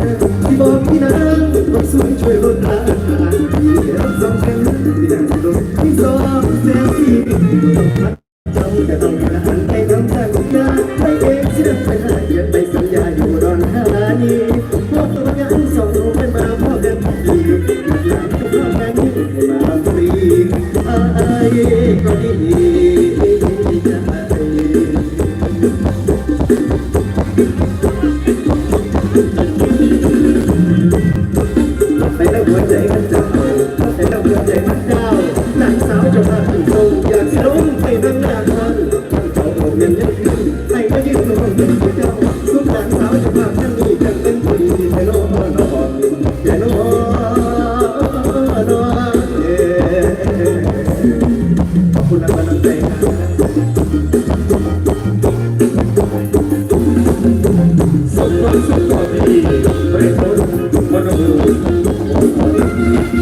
ที่บอกพี่นะคนสวยช่วยลดราคาที่รับสองแนที่ดังลงที่สองแสนสี่ต้องรักเจ้าแต่ต้องหันหันไปทำทางของยาไปเองที่นั่นไปหาเดือนไปสัญญาอยู่รอนห้าลานีพวกตัวงานสองคนมไม่มาพ่อกันดีหลังทุกข้อแม่นี้ให้มาลำตรีอายก็ดีจะไป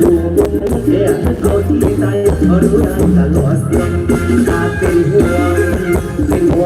ดูเสียเอาที่ใจเอารู้ได้ตลอดเสีงตาเป็นห่วงเป็นห่ว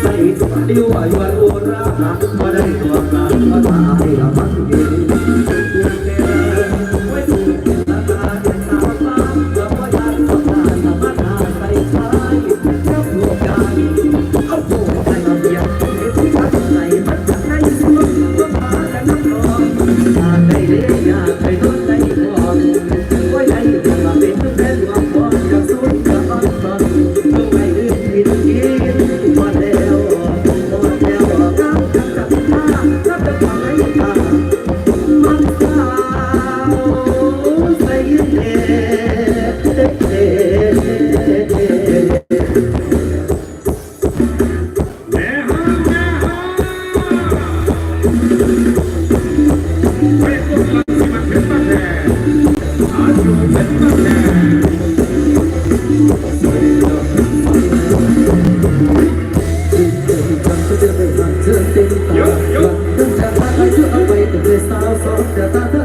ไส่ตัวยั่วยวนโอรามาได้ตัวการมาได้ละมันเอน Cristal sofre a tata